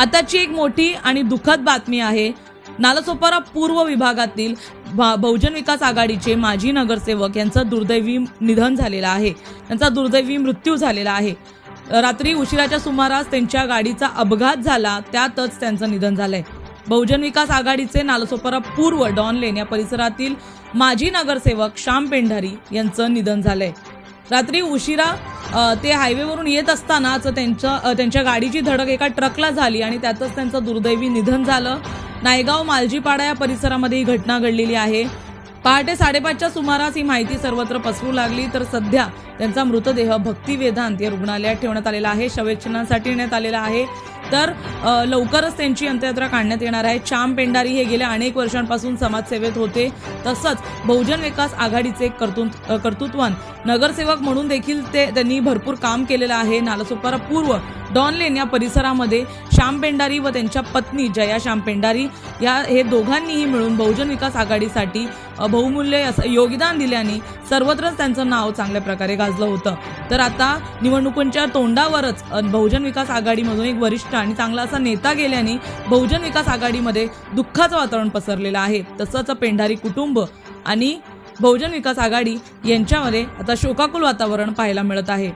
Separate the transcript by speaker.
Speaker 1: आताची एक मोठी आणि दुःखद बातमी आहे. नालासोपारा पूर्व विभागातील भा- बहुजन विकास आघाडीचे माजी नगरसेवक यांचं दुर्दैवी निधन झालेलं आहे. त्यांचा दुर्दैवी मृत्यू झालेला आहे. रात्री उशिराच्या सुमारास त्यांच्या गाडीचा अपघात झाला त्यातच त्यांचं निधन झालंय. बहुजन विकास आघाडीचे नालासोपारा पूर्व डॉन लेन या परिसरातील माजी नगरसेवक श्याम पेंढारी यांचं निधन झालंय. रात्री उशिरा ते हायवेवरून येत असतानाच त्यांच्या त्यांच्या गाडीची धडक एका ट्रकला झाली आणि त्यातच त्यांचं दुर्दैवी निधन झालं. नायगाव मालजीपाडा या परिसरामध्ये ही घटना घडलेली आहे. पहाटे साडेपाचच्या सुमारास ही माहिती सर्वत्र पसरू लागली तर सध्या त्यांचा मृतदेह भक्ती वेदांत या रुग्णालयात ठेवण्यात आलेला आहे. शवेच्छनासाठी नेण्यात आलेला आहे. तर लवकरच त्यांची अंत्ययात्रा काढण्यात येणार आहे. चाम पेंडारी हे गेल्या अनेक वर्षांपासून समाजसेवेत होते. तसंच बहुजन विकास आघाडीचे कर्तृत्व कर्तृत्वान नगरसेवक म्हणून देखील ते त्यांनी भरपूर काम केलेलं आहे. नालासोपारा पूर्व डॉन लेन या परिसरामध्ये श्याम पेंडारी व त्यांच्या पत्नी जया श्याम पेंडारी या हे दोघांनीही मिळून बहुजन विकास आघाडीसाठी बहुमूल्य असं योगदान दिल्याने सर्वत्रच त्यांचं नाव चांगल्या प्रकारे गाजलं होतं. तर आता निवडणुकांच्या तोंडावरच बहुजन विकास आघाडीमधून एक वरिष्ठ आणि चांगला असा नेता गेल्याने बहुजन विकास आघाडीमध्ये दुःखाचं वातावरण पसरलेलं आहे. तसंच पेंढारी कुटुंब आणि बहुजन विकास आघाडी यांच्यामध्ये आता शोकाकुल वातावरण पाहायला मिळत आहे.